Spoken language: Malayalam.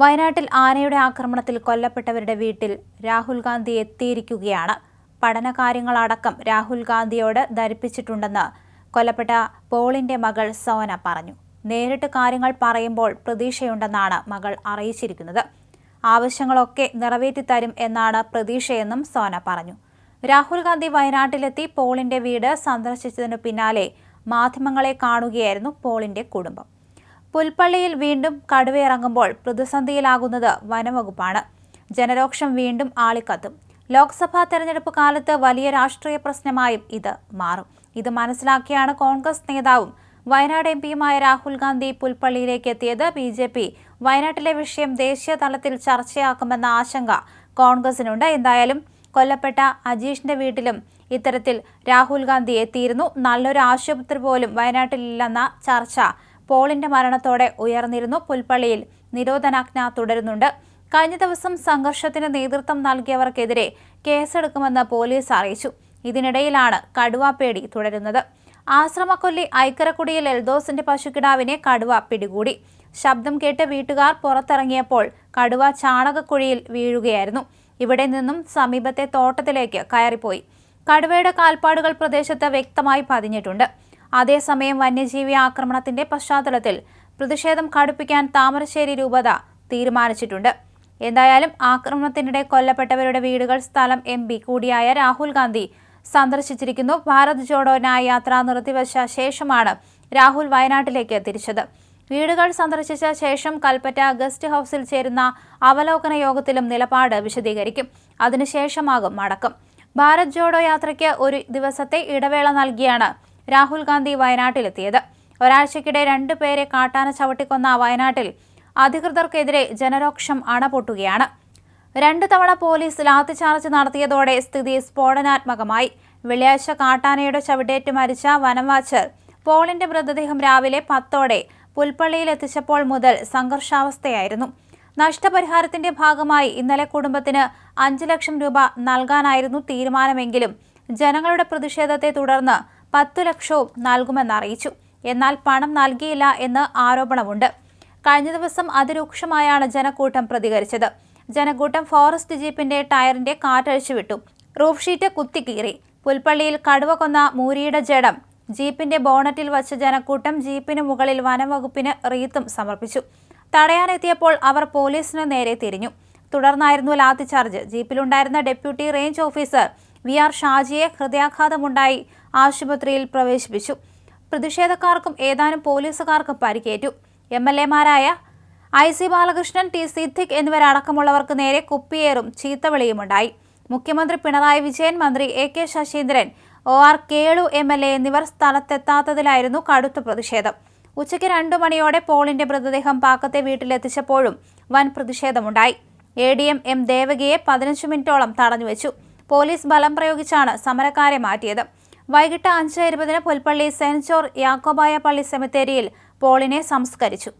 വയനാട്ടിൽ ആനയുടെ ആക്രമണത്തിൽ കൊല്ലപ്പെട്ടവരുടെ വീട്ടിൽ രാഹുൽ ഗാന്ധി എത്തിയിരിക്കുകയാണ്. പഠനകാര്യങ്ങളടക്കം രാഹുൽ ഗാന്ധിയോട് ധരിപ്പിച്ചിട്ടുണ്ടെന്ന് കൊല്ലപ്പെട്ട പോളിന്റെ മകൾ സോന പറഞ്ഞു. നേരിട്ട് കാര്യങ്ങൾ പറയുമ്പോൾ പ്രതീക്ഷയുണ്ടെന്നാണ് മകൾ അറിയിച്ചിരിക്കുന്നത്. ആവശ്യങ്ങളൊക്കെ നിറവേറ്റിത്തരും എന്നാണ് പ്രതീക്ഷയെന്നും സോന പറഞ്ഞു. രാഹുൽ ഗാന്ധി വയനാട്ടിലെത്തി പോളിന്റെ വീട് സന്ദർശിച്ചതിനു പിന്നാലെ മാധ്യമങ്ങളെ കാണുകയായിരുന്നു പോളിന്റെ കുടുംബം. പുൽപ്പള്ളിയിൽ വീണ്ടും കടുവയിറങ്ങുമ്പോൾ പ്രതിസന്ധിയിലാകുന്നത് വനംവകുപ്പാണ്. ജനരോക്ഷം വീണ്ടും ആളിക്കത്തും. ലോക്സഭാ തെരഞ്ഞെടുപ്പ് കാലത്ത് വലിയ രാഷ്ട്രീയ പ്രശ്നമായും ഇത് മാറും. ഇത് മനസ്സിലാക്കിയാണ് കോൺഗ്രസ് നേതാവും വയനാട് എം പിയുമായ രാഹുൽ ഗാന്ധി പുൽപ്പള്ളിയിലേക്ക് എത്തിയത്. ബി ജെ പി വയനാട്ടിലെ വിഷയം ദേശീയ തലത്തിൽ ചർച്ചയാക്കുമെന്ന ആശങ്ക കോൺഗ്രസിനുണ്ട്. എന്തായാലും കൊല്ലപ്പെട്ട അജീഷിന്റെ വീട്ടിലും ഇത്തരത്തിൽ രാഹുൽ ഗാന്ധി എത്തിയിരുന്നു. നല്ലൊരു ആശുപത്രി പോലും വയനാട്ടിലില്ലെന്ന ചർച്ച പോളിന്റെ മരണത്തോടെ ഉയർന്നിരുന്നു. പുൽപ്പള്ളിയിൽ നിരോധനാജ്ഞ തുടരുന്നുണ്ട്. കഴിഞ്ഞ ദിവസം സംഘർഷത്തിന് നേതൃത്വം നൽകിയവർക്കെതിരെ കേസെടുക്കുമെന്ന് പോലീസ് അറിയിച്ചു. ഇതിനിടയിലാണ് കടുവാപ്പേടി തുടരുന്നത്. ആശ്രമക്കൊല്ലി ഐക്കരക്കുടിയിൽ എൽദോസിന്റെ പശുക്കിടാവിനെ കടുവ പിടികൂടി. ശബ്ദം കേട്ട് വീട്ടുകാർ പുറത്തിറങ്ങിയപ്പോൾ കടുവ ചാണകക്കുഴിയിൽ വീഴുകയായിരുന്നു. ഇവിടെ നിന്നും സമീപത്തെ തോട്ടത്തിലേക്ക് കയറിപ്പോയി. കടുവയുടെ കാൽപ്പാടുകൾ പ്രദേശത്ത് വ്യക്തമായി പതിഞ്ഞിട്ടുണ്ട്. അതേസമയം വന്യജീവി ആക്രമണത്തിന്റെ പശ്ചാത്തലത്തിൽ പ്രതിഷേധം കടുപ്പിക്കാൻ താമരശ്ശേരി രൂപത തീരുമാനിച്ചിട്ടുണ്ട്. എന്തായാലും ആക്രമണത്തിനിടെ കൊല്ലപ്പെട്ടവരുടെ വീടുകൾ സ്ഥലം എം പി കൂടിയായ രാഹുൽ ഗാന്ധി സന്ദർശിച്ചിരിക്കുന്നു. ഭാരത് ജോഡോ യാത്ര നിർത്തിവച്ച ശേഷമാണ് രാഹുൽ വയനാട്ടിലേക്ക് തിരിച്ചത്. വീടുകൾ സന്ദർശിച്ച ശേഷം കൽപ്പറ്റ ഗസ്റ്റ് ഹൗസിൽ ചേരുന്ന അവലോകന യോഗത്തിലും നിലപാട് വിശദീകരിക്കും. അതിനുശേഷമാകും മടക്കം. ഭാരത് ജോഡോ യാത്രയ്ക്ക് ഒരു ദിവസത്തെ ഇടവേള നൽകിയാണ് രാഹുൽ ഗാന്ധി വയനാട്ടിലെത്തിയത്. ഒരാഴ്ചക്കിടെ രണ്ടു പേരെ കാട്ടാന ചവിട്ടിക്കൊന്ന വയനാട്ടിൽ അധികൃതർക്കെതിരെ ജനരോക്ഷം അണപൊട്ടുകയാണ്. രണ്ടു തവണ പോലീസ് ലാത്തിചാർജ് നടത്തിയതോടെ സ്ഥിതി സ്ഫോടനാത്മകമായി. വെള്ളിയാഴ്ച കാട്ടാനയുടെ ചവിട്ടേറ്റ് മരിച്ച വനംവാച്ചർ പോളിന്റെ മൃതദേഹം രാവിലെ പത്തോടെ പുൽപ്പള്ളിയിൽ എത്തിച്ചപ്പോൾ മുതൽ സംഘർഷാവസ്ഥയായിരുന്നു. നഷ്ടപരിഹാരത്തിന്റെ ഭാഗമായി ഇന്നലെ കുടുംബത്തിന് അഞ്ച് ലക്ഷം രൂപ നൽകാനായിരുന്നു തീരുമാനമെങ്കിലും ജനങ്ങളുടെ പ്രതിഷേധത്തെ തുടർന്ന് പത്തു ലക്ഷവും നൽകുമെന്നറിയിച്ചു എന്നാൽ പണം നൽകിയില്ല എന്ന് ആരോപണമുണ്ട്. കഴിഞ്ഞ ദിവസം അതിരൂക്ഷമായാണ് ജനക്കൂട്ടം പ്രതികരിച്ചത്. ജനക്കൂട്ടം ഫോറസ്റ്റ് ജീപ്പിന്റെ ടയറിന്റെ കാറ്റഴിച്ചു വിട്ടു റൂഫ് ഷീറ്റ് കുത്തിക്കീറി. പുൽപ്പള്ളിയിൽ കടുവ കൊന്ന മൂരിയുടെ ജഡം ജീപ്പിന്റെ ബോണറ്റിൽ വച്ച ജനക്കൂട്ടം ജീപ്പിന് മുകളിൽ വനംവകുപ്പിന് റീത്തും സമർപ്പിച്ചു. തടയാനെത്തിയപ്പോൾ അവർ പോലീസിന് നേരെ തിരിഞ്ഞു. തുടർന്നായിരുന്നു lathi charge ജീപ്പിലുണ്ടായിരുന്ന deputy range officer V R ഷാജിയെ ഹൃദയാഘാതമുണ്ടായി ആശുപത്രിയിൽ പ്രവേശിപ്പിച്ചു. പ്രതിഷേധക്കാർക്കും ഏതാനും പോലീസുകാർക്കും പരിക്കേറ്റു. M L എമാരായ I C Balakrishnan T Siddique എന്നിവരടക്കമുള്ളവർക്ക് നേരെ കുപ്പിയേറും ചീത്തവിളിയുമുണ്ടായി. മുഖ്യമന്ത്രി പിണറായി വിജയൻ മന്ത്രി A K Saseendran O R Kelu M L A എന്നിവർ സ്ഥലത്തെത്താത്തതിലായിരുന്നു കടുത്ത പ്രതിഷേധം. ഉച്ചയ്ക്ക് രണ്ടു മണിയോടെ പോളിന്റെ മൃതദേഹം പാക്കത്തെ വീട്ടിലെത്തിച്ചപ്പോഴും വൻ പ്രതിഷേധമുണ്ടായി. എ ഡി എം എം ദേവകിയെ പതിനഞ്ച് മിനിറ്റോളം തടഞ്ഞുവെച്ചു. പോലീസ് ബലം പ്രയോഗിച്ചാണ് സമരക്കാരെ മാറ്റിയത്. വൈകിട്ട് അഞ്ച് ഇരുപതിന് പുൽപ്പള്ളി ജോർജ് യാക്കോബായ പള്ളി സെമിത്തേരിയിൽ പോളിനെ സംസ്കരിച്ചു.